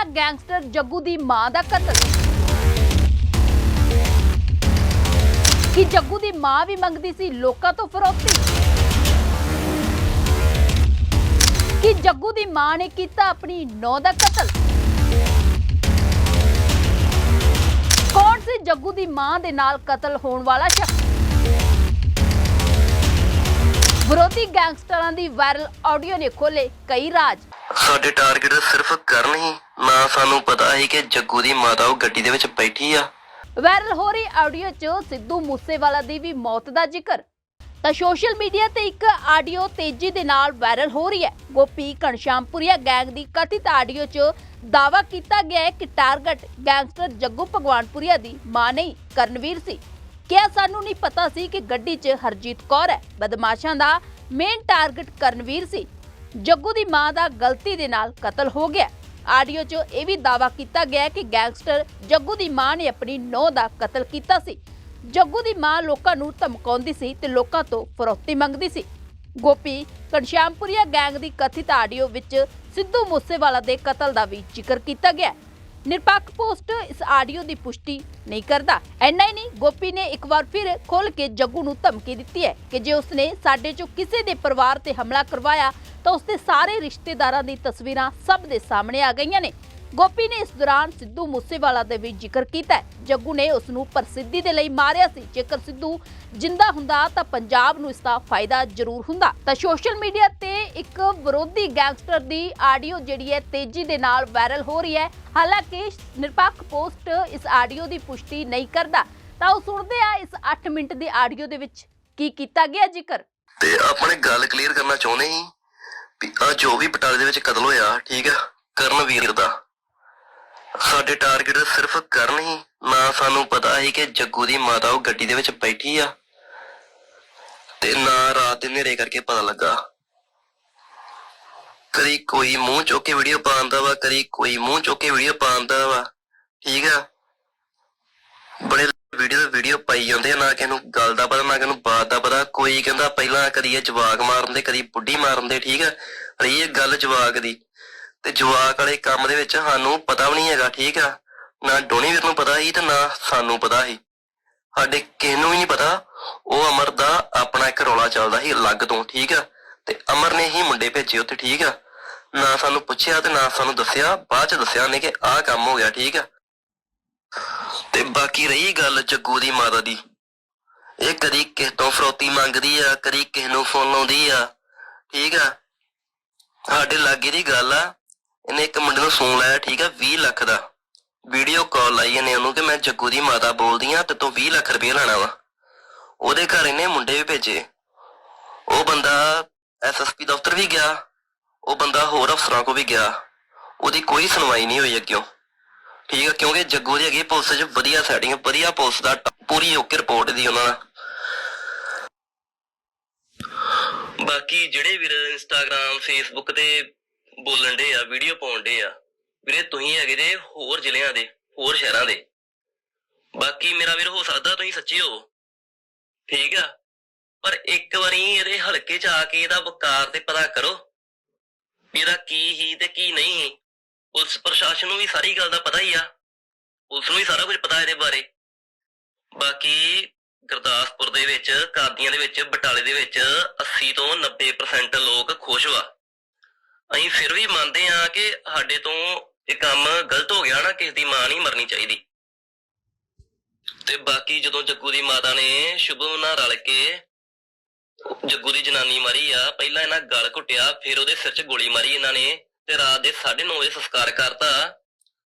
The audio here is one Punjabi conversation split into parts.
ਹੋਇਆ ਗੈਂਗਸਟਰ ਜੱਗੂ ਦੀ ਮਾਂ ਦਾ ਕਤਲ। ਕਿ ਜੱਗੂ ਦੀ ਮਾਂ ਵੀ ਮੰਗਦੀ ਸੀ ਲੋਕਾਂ ਤੋਂ ਫਰੋਤੀ ਕਿ ਜੱਗੂ ਦੀ ਮਾਂ ਨੇ ਕੀਤਾ ਆਪਣੀ ਨੌ ਦਾ ਕਤਲ? ਕੌਣ ਸੀ ਜੱਗੂ ਦੀ ਮਾਂ ਦੇ ਨਾਲ ਕਤਲ ਹੋਣ ਵਾਲਾ ਸ਼ਖਸ? ਵਿਰੋਧੀ ਗੈਂਗਸਟਰਾਂ ਦੀ ਵਾਇਰਲ ਆਡੀਓ ਨੇ ਖੋਲੇ ਕਈ ਰਾਜ। ਸਾਡੇ ਟਾਰਗੇਟ ਸਿਰਫ ਕਰਨ ਹੀ। ਨਾ ਸਾਨੂੰ ਪਤਾ ਸੀ ਕਿ ਜੱਗੂ ਦੀ ਮਾਤਾ ਉਹ ਗੱਡੀ ਦੇ ਵਿੱਚ ਬੈਠੀ ਆ। ਵਾਇਰਲ ਹੋ ਰਹੀ ਆਡੀਓ 'ਚ ਸਿੱਧੂ ਮੂਸੇਵਾਲਾ ਦੀ ਵੀ ਮੌਤ ਦਾ ਜ਼ਿਕਰ। ਤਾਂ ਸੋਸ਼ਲ ਮੀਡੀਆ ਤੇ ਇੱਕ ਆਡੀਓ ਤੇਜ਼ੀ ਦੇ ਨਾਲ ਵਾਇਰਲ ਹੋ ਰਹੀ ਹੈ। ਗੋਪੀ ਘਣਸ਼ਾਮਪੁਰੀਆ ਗੈਂਗ ਦੀ ਕਥਿਤ ਆਡੀਓ 'ਚ ਦਾਵਾ ਕੀਤਾ ਗਿਆ ਹੈ ਕਿ ਟਾਰਗੇਟ ਗੈਂਗਸਟਰ ਜੱਗੂ ਭਗਵਾਨਪੁਰੀਆ ਦੀ ਮਾਂ ਨਹੀਂ, ਕਰਨਵੀਰ ਸੀ। ਕਿਹਾ ਸਾਨੂੰ ਨਹੀਂ ਪਤਾ ਸੀ ਕਿ ਗੱਡੀ 'ਚ ਹਰਜੀਤ ਕੌਰ ਹੈ। ਬਦਮਾਸ਼ਾਂ ਦਾ ਮੇਨ ਟਾਰਗੇਟ ਕਰਨਵੀਰ ਸੀ। ਜੱਗੂ ਦੀ ਮਾਂ ਦਾ ਗਲਤੀ ਦੇ ਨਾਲ ਕਤਲ ਹੋ ਗਿਆ। ਆਡੀਓ 'ਚ ਇਹ ਵੀ ਦਾਵਾ ਕੀਤਾ ਗਿਆ ਕਿ ਗੈਂਗਸਟਰ ਜੱਗੂ ਦੀ ਮਾਂ ਨੇ ਆਪਣੀ ਨੌਂ ਦਾ ਕਤਲ ਕੀਤਾ ਸੀ। ਜੱਗੂ ਦੀ ਮਾਂ ਲੋਕਾਂ ਨੂੰ ਧਮਕਾਉਂਦੀ ਸੀ ਤੇ ਲੋਕਾਂ ਤੋਂ ਫਰੋਤੀ ਮੰਗਦੀ ਸੀ। ਗੋਪੀ ਘਣਸ਼ਿਆਮਪੁਰੀਆ ਗੈਂਗ ਦੀ ਕਥਿਤ ਆਡੀਓ ਵਿੱਚ ਸਿੱਧੂ ਮੂਸੇਵਾਲਾ ਦੇ ਕਤਲ ਦਾ ਵੀ ਜ਼ਿਕਰ ਕੀਤਾ ਗਿਆ। ਨਿਰਪੱਖ ਪੋਸਟ ਇਸ ਆਡੀਓ ਦੀ ਪੁਸ਼ਟੀ ਨਹੀਂ ਕਰਦਾ। ਐਨਾ ਹੀ ਨਹੀਂ, ਗੋਪੀ ਨੇ ਇੱਕ ਵਾਰ ਫਿਰ ਖੋਲ ਕੇ ਜੱਗੂ ਨੂੰ ਧਮਕੀ ਦਿੱਤੀ ਹੈ ਕਿ ਜੇ ਉਸਨੇ ਸਾਡੇ ਚੋਂ ਕਿਸੇ ਦੇ ਪਰਿਵਾਰ ਤੇ ਹਮਲਾ ਕਰਵਾਇਆ ਤਾਂ ਉਸਦੇ ਸਾਰੇ ਰਿਸ਼ਤੇਦਾਰਾਂ ਦੀ ਤਸਵੀਰਾਂ ਸਭ ਦੇ ਸਾਹਮਣੇ ਆ ਗਈਆਂ ਨੇ। ਗੋਪੀ ਨੇ ਇਸ ਦੌਰਾਨ ਸਿੱਧੂ ਮੂਸੇਵਾਲਾ ਦੇ ਵੀ ਜ਼ਿਕਰ ਕੀਤਾ ਜੱਗੂ ਨੇ ਉਸ ਨੂੰ ਪ੍ਰਸਿੱਧੀ ਦੇ ਲਈ ਮਾਰਿਆ ਸੀ। ਜੇਕਰ ਸਿੱਧੂ ਜਿੰਦਾ ਹੁੰਦਾ ਤਾਂ ਪੰਜਾਬ ਨੂੰ ਇਸ ਦਾ ਫਾਇਦਾ ਜ਼ਰੂਰ ਹੁੰਦਾ। ਤਾਂ ਸੋਸ਼ਲ ਮੀਡੀਆ ਤੇ ਇੱਕ ਵਿਰੋਧੀ ਗੈਂਗਸਟਰ ਦੀ ਆਡੀਓ ਜਿਹੜੀ ਹੈ ਤੇਜ਼ੀ ਦੇ ਨਾਲ ਵਾਇਰਲ ਹੋ ਰਹੀ ਹੈ। ਹਾਲਾਂਕਿ ਨਿਰਪੱਖ ਪੋਸਟ ਇਸ ਆਡੀਓ ਦੀ ਪੁਸ਼ਟੀ ਨਹੀਂ ਕਰਦਾ। ਤਾਂ ਉਹ ਸੁਣਦੇ ਆ ਇਸ 8 ਮਿੰਟ ਦੀ ਆਡੀਓ ਦੇ ਵਿੱਚ ਕੀ ਕੀਤਾ ਗਿਆ ਜ਼ਿਕਰ? ਤੇ ਆਪਣੇ ਗੱਲ ਕਲੀਅਰ ਕਰਨਾ ਚਾਹੁੰਦੇ ਸੀ ਵੀ ਆ ਜੋ ਵੀ ਬਟਾਲੇ ਦੇ ਵਿੱਚ ਕਤਲ ਹੋਇਆ, ਠੀਕ ਆ? ਕਰਨਵੀਰ ਦਾ। ਸਾਡੇ ਟਾਰਗੇਟ ਸਿਰਫ ਕਰਨ ਹੀ। ਨਾ ਸਾਨੂੰ ਪਤਾ ਸੀ ਕਿ ਜੱਗੂ ਦੀ ਮਾਤਾ ਉਹ ਗੱਡੀ ਦੇ ਵਿੱਚ ਬੈਠੀ ਆ। ਤੇ ਨਾ ਰਾਤ ਦੇ ਹਨੇਰੇ ਕਰਕੇ ਪਤਾ ਲੱਗਾ। ਕਦੀ ਕੋਈ ਮੂੰਹ ਚੁੱਕ ਕੇ ਵੀਡੀਓ ਪਾਉਂਦਾ ਵਾ, ਕਦੀ ਕੋਈ ਮੂੰਹ ਚੁੱਕ ਕੇ ਵੀਡੀਓ ਪਾਉਂਦਾ ਵਾ। ਠੀਕ ਆ? ਬੜੇ ਵੀਡੀਓ ਵੀਡੀਓ ਪਾਈ ਜਾਂਦੇ ਆ, ਨਾ ਕਿਸੇ ਨੂੰ ਗੱਲ ਦਾ ਪਤਾ, ਨਾ ਕਿਸੇ ਨੂੰ ਬਾਤ ਦਾ ਪਤਾ। ਕੋਈ ਕਹਿੰਦਾ ਪਹਿਲਾਂ ਕਦੀ ਇਹ ਜਵਾਕ ਮਾਰਨ ਦੇ, ਕਦੀ ਬੁੱਢੀ ਮਾਰਨ ਦੇ, ਠੀਕ ਆ? ਰਹੀ ਇਹ ਗੱਲ ਜਵਾਕ ਦੀ। ਤੇ ਜਵਾਕ ਵਾਲੇ ਕੰਮ ਦੇ ਵਿੱਚ ਸਾਨੂੰ ਪਤਾ ਵੀ ਨਹੀਂ ਹੈਗਾ, ਠੀਕ ਆ? ਨਾ ਡੋਣੀ ਵੀਰ ਨੂੰ ਪਤਾ ਸੀ ਤੇ ਨਾ ਸਾਨੂੰ ਪਤਾ ਸੀ। ਸਾਡੇ ਕਿਸੇ ਨੂੰ ਵੀ ਨਹੀਂ ਪਤਾ, ਉਹ ਅਮਰ ਦਾ ਆਪਣਾ ਇੱਕ ਰੌਲਾ ਚੱਲਦਾ ਸੀ ਅਲੱਗ ਤੋਂ, ਠੀਕ ਆ? ਤੇ ਅਮਰ ਨੇ ਹੀ ਮੁੰਡੇ ਭੇਜੇ ਉੱਥੇ, ਠੀਕ ਆ? ਨਾ ਸਾਨੂੰ ਪੁੱਛਿਆ ਤੇ ਨਾ ਸਾਨੂੰ ਦੱਸਿਆ, ਬਾਅਦ ਚ ਦੱਸਿਆ ਨੇ ਕਿ ਆਹ ਕੰਮ ਹੋ ਗਿਆ, ਠੀਕ ਆ? ਤੇ ਬਾਕੀ ਰਹੀ ਗੱਲ ਜੱਗੂ ਦੀ ਮਾਤਾ ਦੀ। ਇਹ ਕਦੀ ਕਿਸੇ ਤੋਂ ਫਰੋਤੀ ਮੰਗਦੀ ਆ, ਕਦੀ ਕਿਸੇ ਨੂੰ ਫੋਨ ਲਾਉਂਦੀ ਆ, ਠੀਕ ਆ? ਸਾਡੇ ਲਾਗੇ ਦੀ ਗੱਲ ਆ ਇਹਨੇ ਇੱਕ ਮੁੰਡੇ ਨੂੰ ਫੋਨ ਲਾਇਆ, ਠੀਕ ਆ 20 ਲੱਖ ਦਾ। ਵੀਡੀਓ ਕਾਲ ਲਾਈ ਇਹਨੇ ਉਹਨੂੰ ਕਿ ਮੈਂ ਜੱਗੂ ਦੀ ਮਾਤਾ ਬੋਲਦੀ ਆ, ਤੇ ਤੂੰ 20 ਲੱਖ ਰੁਪਏ ਲੈਣਾ ਵਾ। ਉਹਦੇ ਘਰ ਇਹਨੇ ਮੁੰਡੇ ਵੀ ਭੇਜੇ। ਉਹ ਬੰਦਾ ਐਸਐਸਪੀ ਦਫ਼ਤਰ ਵੀ ਗਿਆ, ਉਹ ਬੰਦਾ ਹੋਰ ਅਫਸਰਾਂ ਕੋ ਵੀ ਗਿਆ। ਉਹਦੀ ਕੋਈ ਸੁਣਵਾਈ ਨਹੀਂ ਹੋਈ ਅੱਗਿਓਂ। ਠੀਕ ਆ, ਕਿਉਂਕਿ ਜੱਗੂ ਦੀ ਹੈਗੀ ਪੁਲਿਸ 'ਚ ਵਧੀਆ ਸੈਟਿੰਗ ਵਧੀਆ ਪੁਲਿਸ ਦਾ ਪੂਰੀ ਓਕੇ ਰਿਪੋਰਟ ਦੀ ਉਹਨਾਂ ਨਾਲ। ਬਾਕੀ ਜਿਹੜੇ ਵੀਰ ਇੰਸਟਾਗ੍ਰam ਫੇਸਬੁੱਕ ਤੇ ਬੋਲਣ ਦੇ ਆ ਵੀਡੀਓ ਪਾਉਣ ਦੇ ਆ। ਵੀਰੇ, ਤੁਸੀਂ ਹੈਗੇ ਜੇ ਹੋਰ ਜ਼ਿਲ੍ਹਿਆਂ ਦੇ, ਹੋਰ ਸ਼ਹਿਰਾਂ ਦੇ। ਬਾਕੀ ਮੇਰਾ ਵੀਰ, ਹੋ ਸਕਦਾ ਤੁਸੀਂ ਸੱਚੇ ਹੋ ਠੀਕ ਆ? ਪਰ ਇੱਕ ਵਾਰੀ ਇਹਦੇ ਹਲਕੇ 'ਚ ਆ ਕੇ ਇਹਦਾ ਵਕਾਰ ਤੇ ਪਤਾ ਕਰੋ ਵੀ ਇਹਦਾ ਕੀ ਹੀ ਤੇ ਕੀ ਨਹੀਂ। ਪੁਲਿਸ ਪ੍ਰਸ਼ਾਸਨ ਨੂੰ ਵੀ ਸਾਰੀ ਗੱਲ ਦਾ ਪਤਾ ਹੀ ਆ। ਪੁਲਿਸ ਨੂੰ ਵੀ ਸਾਰਾ ਕੁਝ ਪਤਾ ਇਹਦੇ ਬਾਰੇ। ਬਾਕੀ ਗੁਰਦਾਸਪੁਰ ਦੇ ਵਿੱਚ, ਕਾਦੀਆਂ ਦੇ ਵਿੱਚ, ਬਟਾਲੇ ਦੇ ਵਿੱਚ 80 ਤੋਂ 90% ਲੋਕ ਖੁਸ਼ ਵਾ। ਅਸੀਂ ਫਿਰ ਵੀ ਮੰਨਦੇ ਹਾਂ ਕਿ ਸਾਡੇ ਤੋਂ ਇਹ ਕੰਮ ਗਲਤ ਹੋ ਗਿਆ ਨਾ, ਕਿਸੇ ਦੀ ਮਾਂ ਨਹੀਂ ਮਰਨੀ ਚਾਹੀਦੀ। ਤੇ ਬਾਕੀ ਜਦੋਂ ਜੱਗੂ ਦੀ ਮਾਤਾ ਨੇ ਸ਼ੁਭਮ ਨਾਲ ਰਲ ਕੇ ਜੱਗੂ ਦੀ ਜਨਾਨੀ ਮਾਰੀ ਆ, ਪਹਿਲਾਂ ਇਹਨਾਂ ਗਲ ਘੁੱਟਿਆ, ਫਿਰ ਉਹਦੇ ਸਿਰ 'ਚ ਗੋਲੀ ਮਾਰੀ ਇਹਨਾਂ ਨੇ ਤੇ ਰਾਤ ਦੇ 9:30 ਵਜੇ ਸੰਸਕਾਰ ਕਰਤਾ।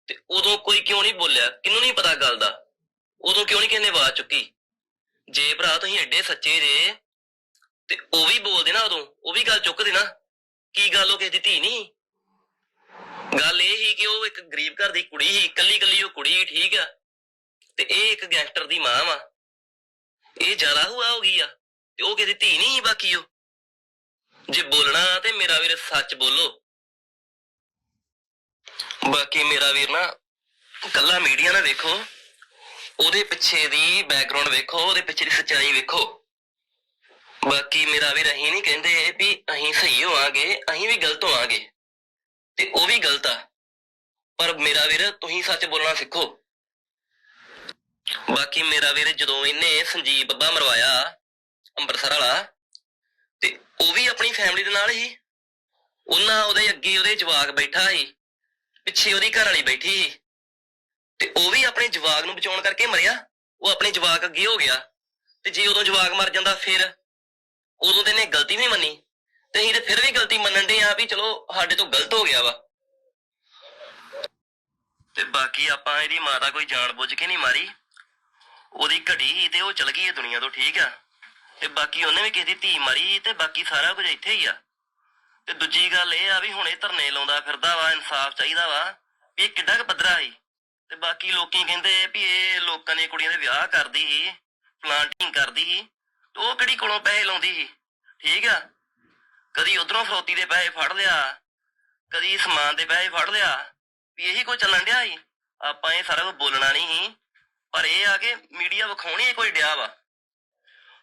ਤੇ ਉਦੋਂ ਕੋਈ ਕਿਉਂ ਨਹੀਂ ਬੋਲਿਆ? ਕਿਹਨੂੰ ਨਹੀਂ ਪਤਾ ਗੱਲ ਦਾ? ਉਦੋਂ ਕਿਉਂ ਨਹੀਂ ਕਿਸੇ ਨੇ ਆਵਾਜ਼ ਚੁੱਕੀ? ਜੇ ਭਰਾ ਤੁਸੀਂ ਐਡੇ ਸੱਚੇ ਜੇ, ਤੇ ਉਹ ਵੀ ਬੋਲਦੇ ਨਾ ਉਦੋਂ, ਉਹ ਵੀ ਗੱਲ ਚੁੱਕਦੇ ਨਾ। ਕੀ ਗੱਲ ਉਹ ਕਿਸੇ ਦੀ ਧੀ ਨਹੀਂ? ਗੱਲ ਇਹ ਹੀ ਕਿ ਉਹ ਇੱਕ ਗਰੀਬ ਘਰ ਦੀ ਕੁੜੀ ਸੀ, ਇਕੱਲੀ ਇਕੱਲੀ ਉਹ ਕੁੜੀ ਠੀਕ ਆ। ਤੇ ਇਹ ਇੱਕ ਗੈਂਗਸਟਰ ਦੀ ਮਾਂ ਵਾ। ਇਹ ਜ਼ਿਆਦਾ ਹੁਆ ਹੋ ਗਈ ਆ, ਤੇ ਉਹ ਕਿਸੇ ਦੀ ਧੀ ਨਹੀਂ ਬਾਕੀ ਉਹ। ਜੇ ਬੋਲਣਾ ਤੇ ਮੇਰਾ ਵੀਰ ਸੱਚ ਬੋਲੋ। ਬਾਕੀ ਮੇਰਾ ਵੀਰ ਨਾ ਕੱਲਾ ਮੀਡੀਆ ਨਾ ਵੇਖੋ, ਉਹਦੇ ਪਿੱਛੇ ਦੀ ਬੈਕਗ੍ਰਾਉਂਡ ਵੇਖੋ, ਉਹਦੇ ਪਿੱਛੇ ਦੀ ਸੱਚਾਈ ਵੇਖੋ। ਬਾਕੀ ਮੇਰਾ ਵੀਰ ਅਸੀਂ ਨਹੀਂ ਕਹਿੰਦੇ ਵੀ ਅਸੀਂ ਸਹੀ ਹੋਵਾਂਗੇ, ਅਸੀਂ ਵੀ ਗਲਤ ਹੋਵਾਂਗੇ। ਤੇ ਉਹ ਵੀ ਗਲਤ ਆ। ਪਰ ਮੇਰਾ ਵੀਰ, ਤੁਸੀਂ ਸੱਚ ਬੋਲਣਾ ਸਿੱਖੋ। ਬਾਕੀ ਮੇਰਾ ਵੀਰ, ਜਦੋਂ ਇਹਨੇ ਸੰਜੀਵ ਬੱਬਾ ਮਰਵਾਇਆ, ਅੰਮ੍ਰਿਤਸਰ ਵਾਲਾ, ਤੇ ਉਹ ਵੀ ਆਪਣੀ ਫੈਮਿਲੀ ਦੇ ਨਾਲ ਹੀ। ਉਹਨਾਂ ਉਹਦੇ ਅੱਗੇ ਉਹਦੇ ਜਵਾਕ ਬੈਠਾ ਸੀ। ਪਿੱਛੇ ਉਹਦੀ ਘਰ ਵਾਲੀ ਬੈਠੀ ਸੀ। ਤੇ ਉਹ ਵੀ ਆਪਣੇ ਜਵਾਕ ਨੂੰ ਬਚਾਉਣ ਕਰਕੇ ਮਰਿਆ। ਉਹ ਆਪਣੇ ਜਵਾਕ ਅੱਗੇ ਹੋ ਗਿਆ। ਤੇ ਜੇ ਉਦੋਂ ਜਵਾਕ ਮਰ ਜਾਂਦਾ, ਫਿਰ ਉਦੋਂ ਤੇ ਇਹਨੇ ਗਲਤੀ ਨਹੀਂ ਮੰਨੀ। ਤੇ ਅਸੀਂ ਤੇ ਫਿਰ ਵੀ ਗਲਤੀ ਮੰਨਣ ਦੇ ਆ ਵੀ ਚਲੋ ਸਾਡੇ ਤੋਂ ਗਲਤ ਹੋ ਗਿਆ ਵਾ। ਤੇ ਬਾਕੀ ਆਪਾਂ ਇਹਦੀ ਮਾਤਾ ਕੋਈ ਜਾਣ ਕੇ ਨਹੀਂ ਮਾਰੀ। ਉਹਦੀ ਘੜੀ ਸੀ ਤੇ ਉਹ ਚਲ ਗਈ ਹੈ ਦੁਨੀਆ ਤੋਂ, ਠੀਕ ਆ। ਤੇ ਬਾਕੀ ਉਹਨੇ ਵੀ ਕਿਸੇ ਦੀ ਧੀ ਮਾਰੀ ਤੇ ਬਾਕੀ ਸਾਰਾ ਕੁਝ ਇੱਥੇ ਹੀ ਆ। ਤੇ ਦੂਜੀ ਗੱਲ ਇਹ ਆ ਵੀ ਹੁਣ ਇਹ ਧਰਨੇ ਲਾਉਂਦਾ ਫਿਰਦਾ ਵਾ, ਇਨਸਾਫ ਚਾਹੀਦਾ ਵਾ, ਵੀ ਇਹ ਕਿੱਡਾ ਕੁ ਪੱਧਰਾ ਸੀ। ਤੇ ਬਾਕੀ ਲੋਕੀ ਕਹਿੰਦੇ ਵੀ ਇਹ ਲੋਕਾਂ ਦੀਆਂ ਕੁੜੀਆਂ ਦੇ ਵਿਆਹ ਕਰਦੀ ਸੀ ਪਲਾਂਟਿੰਗ ਕਰਦੀ ਸੀ। ਉਹ ਕਿਹੜੀ ਕੋਲੋਂ ਪੈਸੇ ਲਾਉਂਦੀ ਸੀ? ਠੀਕ ਆ। ਕਦੀ ਉਧਰੋਂ ਫਰੋਤੀ ਦੇ ਪੈਸੇ ਫੜ ਲਿਆ, ਕਦੀ ਸਮਾਨ ਦੇ ਪੈਸੇ ਫੜ ਲਿਆ, ਵੀ ਇਹੀ ਕੋਈ ਚੱਲਣ ਡਿਆ ਸੀ? ਆਪਾਂ ਇਹ ਸਾਰਾ ਕੁਝ ਬੋਲਣਾ ਨਹੀਂ ਸੀ। ਪਰ ਇਹ ਆ ਕਿ ਮੀਡੀਆ ਵਿਖਾਉਣੀ ਕੋਈ ਡਿਆ ਵਾ।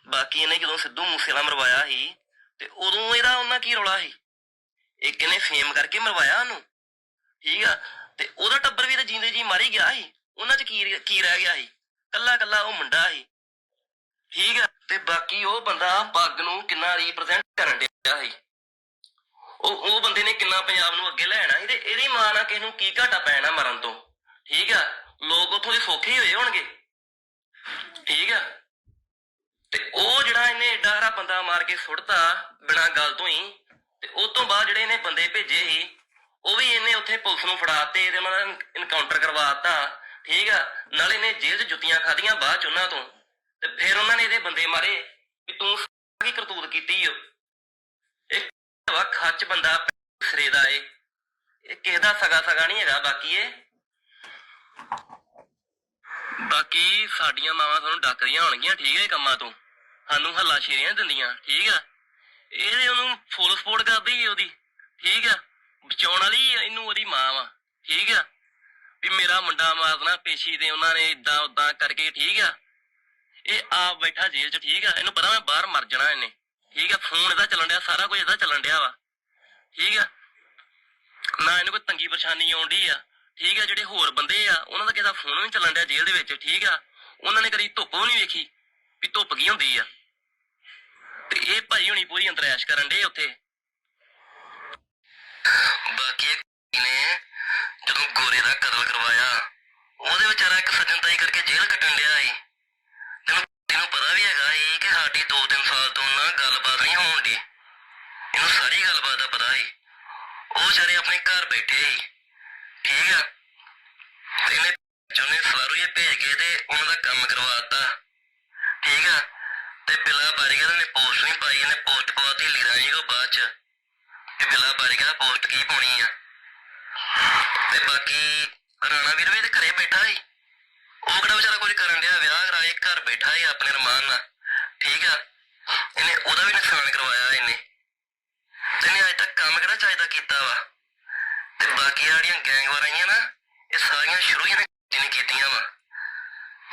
ਬਾਕੀ ਇਹਨੇ ਜਦੋਂ ਸਿੱਧੂ ਮੂਸੇਵਾਲਾ ਮਰਵਾਇਆ ਸੀ, ਤੇ ਉਦੋਂ ਇਹਦਾ ਉਹਨਾਂ ਕੀ ਰੌਲਾ ਸੀ? ਇੱਕ ਇਹਨੇ ਫੇਮ ਕਰਕੇ ਮਰਵਾਇਆ ਉਹਨੂੰ। ਠੀਕ ਆ। ਤੇ ਉਹਦਾ ਟੱਬਰ ਵੀ ਤਾਂ ਜਿੰਦੇ ਜੀ ਮਾਰੀ ਗਿਆ ਸੀ। ਉਹਨਾਂ 'ਚ ਕੀ ਕੀ ਰਹਿ ਗਿਆ ਸੀ? ਕੱਲਾ ਕੱਲਾ ਉਹ ਮੁੰਡਾ ਸੀ। ਠੀਕ ਆ, ਤੇ ਬਾਕੀ ਉਹ ਬੰਦਾ ਪੱਗ ਨੂੰ ਕਿੰਨਾ ਰਿਪਰੈਜ਼ੈਂਟ ਕਰਨ ਡਿਆ ਸੀ। ਉਹ ਉਹ ਬੰਦੇ ਨੇ ਕਿੰਨਾ ਪੰਜਾਬ ਨੂੰ ਅੱਗੇ ਲੈਣਾ ਸੀ ਤੇ ਇਹਦੀ ਮਾਂ ਨਾਲ ਕਿਸ ਨੂੰ ਕੀ ਘਾਟਾ ਪੈਣਾ ਮਰਨ ਤੋਂ। ਠੀਕ ਆ, ਲੋਕ ਉਥੋਂ ਦੇ ਸੌਖੇ ਹੋਏ ਹੋਣਗੇ। ਠੀਕ ਆ, ਤੇ ਉਹ ਜਿਹੜਾ ਇਹਨੇ ਏਡਾ ਹਰਾ ਬੰਦਾ ਮਾਰ ਕੇ ਸੁੱਟਤਾ ਬਿਨਾਂ ਗੱਲ ਤੋਂ ਹੀ, ਤੇ ਉਸ ਤੋਂ ਬਾਅਦ ਜਿਹੜੇ ਇਹਨੇ ਬੰਦੇ ਭੇਜੇ ਸੀ, ਉਹ ਵੀ ਇਹਨੇ ਉੱਥੇ ਪੁਲਿਸ ਨੂੰ ਫੜਾਤੇ ਤੇ ਉਹਨਾਂ ਦਾ ਇਨਕਾਊਂਟਰ ਕਰਵਾਤਾ ਠੀਕ ਆ, ਨਾਲ ਇਹਨੇ ਜੇਲ੍ਹ 'ਚ ਜੁੱਤੀਆਂ ਖਾਧੀਆਂ ਬਾਅਦ 'ਚ ਉਹਨਾਂ ਤੋਂ। ਤੇ ਫਿਰ ਉਹਨਾਂ ਨੇ ਇਹਦੇ ਬੰਦੇ ਮਾਰੇ ਵੀ ਤੂੰ ਕੀ ਕਰਤੂਤ ਕੀਤੀ ਓ? ਇਹ ਵਾ ਖੱਚ ਬੰਦਾ ਸਰੇ ਦਾ ਏ। ਇਹ ਕਿਸੇ ਦਾ ਸਗਾ ਸਗਾ ਨਹੀਂ ਹੈਗਾ, ਬਾਕੀ ਇਹ। ਬਾਕੀ ਸਾਡੀਆਂ ਮਾਵਾਂ ਤੁਹਾਨੂੰ ਡੱਕਦੀਆਂ ਹੋਣਗੀਆਂ, ਠੀਕ ਹੈ ਕੰਮਾਂ ਤੋਂ? ਸਾਨੂੰ ਹੱਲਾ ਸ਼ੇਰੀਆਂ ਦਿੰਦੀਆਂ, ਠੀਕ ਆ? ਇਹ ਉਹਨੂੰ ਫੁੱਲ ਸਪੋਰਟ ਕਰਦੀ ਏ ਉਹਦੀ, ਠੀਕ ਆ? ਬਚਾਉਣ ਵਾਲੀ ਇਹਨੂੰ ਉਹਦੀ ਮਾਂ ਵਾ, ਠੀਕ ਆ? ਵੀ ਮੇਰਾ ਮੁੰਡਾ ਮਾਰਨਾ, ਪੇਸ਼ੀ ਤੇ ਉਹਨਾਂ ਨੇ ਇਦਾਂ ਉਦਾਂ ਕਰਕੇ, ਠੀਕ ਆ? ਇਹ ਆਪ ਬੈਠਾ ਜੇਲ੍ਹ 'ਚ, ਠੀਕ ਆ? ਇਹਨੂੰ ਪਤਾ ਮੈਂ ਬਾਹਰ ਮਰ ਜਾਣਾ ਇਹਨੇ। ਠੀਕ ਆ? ਫੋਨ ਇਹਦਾ ਚੱਲਣ ਡਿਆ, ਸਾਰਾ ਕੁਝ ਇਹਦਾ ਚੱਲਣ ਡਿਆ ਵਾ। ਠੀਕ ਆ? ਨਾ ਇਹਨੂੰ ਕੋਈ ਤੰਗੀ ਪਰੇਸ਼ਾਨੀ ਆਉਂਦੀ ਆ। ਠੀਕ ਆ? ਜਿਹੜੇ ਹੋਰ ਬੰਦੇ ਆ, ਉਹਨਾਂ ਦਾ ਕਿਸੇ ਫੋਨ ਵੀ ਚੱਲਣ ਡਿਆ ਜੇਲ੍ਹ ਦੇ ਵਿੱਚ, ਠੀਕ ਆ? ਉਹਨਾਂ ਨੇ ਕਦੀ ਧੁੱਪ ਵੀ ਨਹੀਂ ਵੇਖੀ ਵੀ ਧੁੱਪ ਕੀ ਹੁੰਦੀ ਆ। ਤੇ ਇਹ ਭਾਈ ਹੁਣੀ ਪੂਰੀ ਅੰਤਰੈਸ਼ ਕਰਨ ਡੇ ਉੱਥੇ। ਬਾਕੀ ਨੇ ਜਦੋਂ ਗੋਰੇ ਦਾ ਕਤਲ ਕਰਵਾਇਆ, ਉਹਦੇ ਵਿਚਾਰਾ ਇੱਕ ਸੱਜਣ ਤਾਈ ਕਰਕੇ ਜੇਲ੍ਹ ਕੱਟਣ ਡਿਆ ਸੀ। ਤੈਨੂੰ ਪਤਾ ਵੀ ਹੈਗਾ ਸੀ ਕਿ ਸਾਡੀ 2-3 ਸਾਲ ਤੋਂ ਨਾ ਗੱਲਬਾਤ ਨਹੀਂ ਹੋਣ ਦੀ ਇਹਨੂੰ ਸਾਰੀ ਗੱਲਬਾਤ ਦਾ ਪਤਾ ਸੀ ਉਹ ਵਿਚਾਰੇ ਆਪਣੇ ਘਰ ਬੈਠੇ ਸੀ ਠੀਕ ਆ। ਇਹਨੇ ਜੁਨੇ ਸਲਾਰੂ ਭੇਜ ਕੇ ਤੇ ਉਹਨਾਂ ਦਾ ਕੰਮ ਕਰਵਾਤਾ। ਠੀਕ ਆ। ਤੇ ਬਿਲਾ ਬਾਰੀਗਾ ਨੇ ਪੋਸਟ ਨਹੀਂ ਪਾਈ। ਇਹਨੇ ਪੋਸਟ ਪਾਤੀ ਲੀਰਾ ਜੀ ਕੋ ਬਾਅਦ ਚ। ਕਿ ਬਿਲਾ ਬਾਰੀਗਾ ਪੋਸਟ ਕੀ ਪਾਉਣੀ ਆ। ਤੇ ਬਾਕੀ ਰਾਣਾ ਵੀਰ ਵੀ ਤੇ ਘਰੇ ਬੈਠਾ ਸੀ ਉਹ ਕਿਹੜਾ ਵਿਚਾਰਾ ਕੁਝ ਕਰਨ ਡਿਆ? ਵਿਆਹ ਕਰਾਏ ਘਰ ਬੈਠਾ ਸੀ ਆਪਣੇ ਰਮਾਨ ਨਾਲ ਠੀਕ ਆ ਇਹਨੇ ਉਹਦਾ ਵੀ ਨੁਕਸਾਨ ਕਰਵਾਇਆ ਇਹਨੇ ਤੇ ਇਹਨੇ ਅਜੇ ਤੱਕ ਕੰਮ ਕਿਹੜਾ ਚਾਹੀਦਾ ਕੀਤਾ ਵਾ ਤੇ ਬਾਕੀ ਜਿਹੜੀਆਂ ਗੈਂਗ ਵਾਰਾਈਆਂ ਨਾ ਇਹ ਸਾਰੀਆਂ ਸ਼ੁਰੂ ਹੀ ਇਹਨੇ ਜਿਹਨੇ ਕੀਤੀਆਂ ਵਾ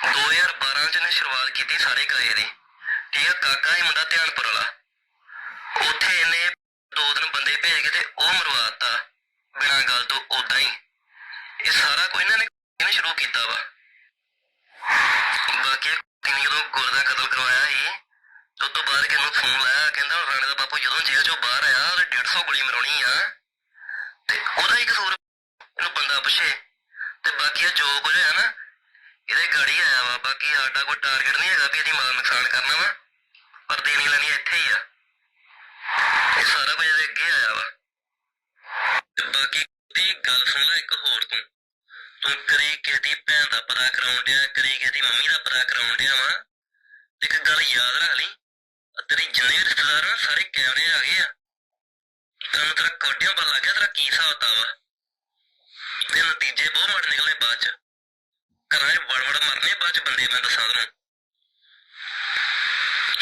2012 ਚ ਇਹਨੇ ਸ਼ੁਰੂਆਤ ਕੀਤੀ ਸਾਰੇ ਕਾਏ ਦੀ। ਠੀਕ ਆ, ਕਾਕਾ ਹੀ ਮੁੰਡਾ ਧਿਆਨਪੁਰ ਵਾਲਾ। ਉੱਥੇ ਇਹਨੇ ਦੋ ਦਿਨ ਬੰਦੇ ਭੇਜ ਕੇ ਤੇ ਉਹ ਮਰਵਾਤਾ, ਬਿਨਾਂ ਗੱਲ ਤੋਂ ਉਦਾਂ ਹੀ। ਇਹ ਸਾਰਾ ਕੁਝ ਇਹਨਾਂ ਨੇ ਇਹਨੇ ਸ਼ੁਰੂ ਕੀਤਾ ਵਾ। ਬਾਕੀ ਕਿੰਨੀ ਜਦੋਂ ਗੁਰ ਦਾ ਕਤਲ ਕਰਵਾਇਆ ਸੀ, ਤੇ ਉਸ ਤੋਂ ਬਾਅਦ ਕਿਹਨੂੰ ਫੋਨ ਲਾਇਆ, ਕਹਿੰਦਾ ਹੁਣ ਰਾਣੇ ਦਾ ਬਾਪੂ ਜਦੋਂ ਜੇਲ੍ਹ ਚੋਂ ਬਾਹਰ ਆਇਆ, ਉਹਦੇ 150 ਗੋਲੀ ਮਰਾਉਣੀ ਆ। ਤੇ ਉਹਦਾ ਹੀ ਕਸੂਰ ਇਹਨੂੰ ਬੰਦਾ ਪੁੱਛੇ। ਤੇ ਬਾਕੀ ਇਹ ਜੋ ਕੁਝ ਹੋਇਆ ਨਾ ਇਹਦੇ ਗਾੜੀ ਆਇਆ ਵਾ, ਬਾਕੀ ਸਾਡਾ ਕੋਈ ਟਾਰਗੇਟ ਨਹੀਂ ਹੈਗਾ ਵੀ ਇਹਦੀ ਮਾਂ ਨੁਕਸਾਨ ਕਰਨਾ ਵਾ, ਪਰ ਦੇਣੀ ਲੈਣੀ ਇੱਥੇ ਹੀ ਆ। ਇਹ ਸਾਰਾ ਕੁਝ ਇਹਦੇ ਅੱਗੇ ਆਇਆ ਵਾ। ਤੇ ਬਾਕੀ ਦੀ ਗੱਲ ਸੁਣ ਲੈ ਇੱਕ ਹੋਰ ਤੂੰ। ਤੂੰ ਕਰੀ ਕਿਸੇ ਦੀ ਭੈਣ ਦਾ ਪਤਾ ਕਰਾਉਣ ਡਿਆ, ਕਰੀ ਕਿਸੇ ਦੀ ਮੰਮੀ ਦਾ ਪਤਾ ਕਰਾਉਣ ਡਿਆ ਵਾ। ਇੱਕ ਗੱਲ ਯਾਦ ਰੱਖ ਲਈ ਤੇਰੀ ਜਿੰਨੇ ਰਿਸ਼ਤੇਦਾਰ ਆ, ਸਾਰੇ ਕੈਮਰੇ ਆ ਗਏ ਆ। ਤੈਨੂੰ ਤੇਰਾ ਕੋਟਿਆਂ ਪਰ ਲੱਗ ਗਿਆ, ਤੇਰਾ ਕੀ ਹਿਸਾਬ ਵਾ ਤੇ ਨਤੀਜੇ ਬਹੁਤ ਮਾੜੇ ਨਿਕਲੇ ਬਾਅਦ 'ਚ ਘਰਾਂ 'ਚ ਵੜ ਵੜ ਮਰਨੇ ਬਾਅਦ 'ਚ ਬੰਦੇ ਮੈਂ ਦੱਸਾਂ ਤੈਨੂੰ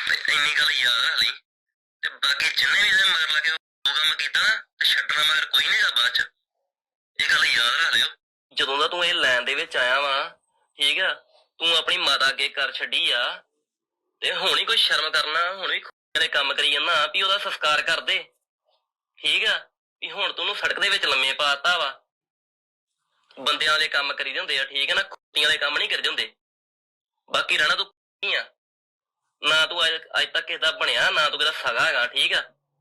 ਤੇ ਇੰਨੀ ਗੱਲ ਯਾਦ ਰੱਖ ਲਈ ਤੇ ਬਾਕੀ ਜਿੰਨੇ ਵੀ ਇਹਦੇ ਮਗਰ ਲੱਗੇ ਉਹ ਕੰਮ ਕੀਤਾ ਨਾ, ਤੇ ਛੱਡਣਾ ਮਗਰ ਕੋਈ ਨਹੀਂ ਬਾਅਦ 'ਚ। ਇਹ ਗੱਲ ਯਾਦ ਰੱਖ ਲਿਓ। ਜਦੋਂ ਦਾ ਤੂੰ ਇਹ ਲਾਈਨ ਦੇ ਵਿੱਚ ਆਇਆ ਵਾ, ਠੀਕ ਆ, ਤੂੰ ਆਪਣੀ ਮਾਤਾ ਅੱਗੇ ਕਰ ਛੱਡੀ ਆ, ਤੇ ਹੁਣ ਹੀ ਕੋਈ ਸ਼ਰਮ ਕਰਨਾ, ਹੁਣ ਵੀ ਦੇ ਕੰਮ ਕਰੀ ਜਾਂਦਾ, ਵੀ ਉਹਦਾ ਸੰਸਕਾਰ ਕਰ ਦੇ। ਠੀਕ ਆ, ਵੀ ਹੁਣ ਤੂੰ ਉਹਨੂੰ ਸੜਕ ਦੇ ਵਿੱਚ ਲੰਮੇ ਪਾਤਾ ਵਾ। ਬੰਦਿਆਂ ਵਾਲੇ ਕੰਮ ਕਰੀਦੇ ਹੁੰਦੇ ਆ, ਠੀਕ ਹੈ ਨਾ ਕੁੱਤੀਆਂ ਵਾਲੇ ਕੰਮ ਨਹੀਂ ਕਰਦੇ ਹੁੰਦੇ। ਬਾਕੀ ਰਹਿਣਾ ਤੂੰ ਨਹੀਂ ਆ। ਨਾ ਤੂੰ ਅੱਜ ਅੱਜ ਤੱਕ ਕਿਸੇ ਬਣਿਆ, ਨਾ ਤੂੰ ਕਿਹਦਾ ਸਗਾ ਹੈਗਾ, ਠੀਕ ਆ?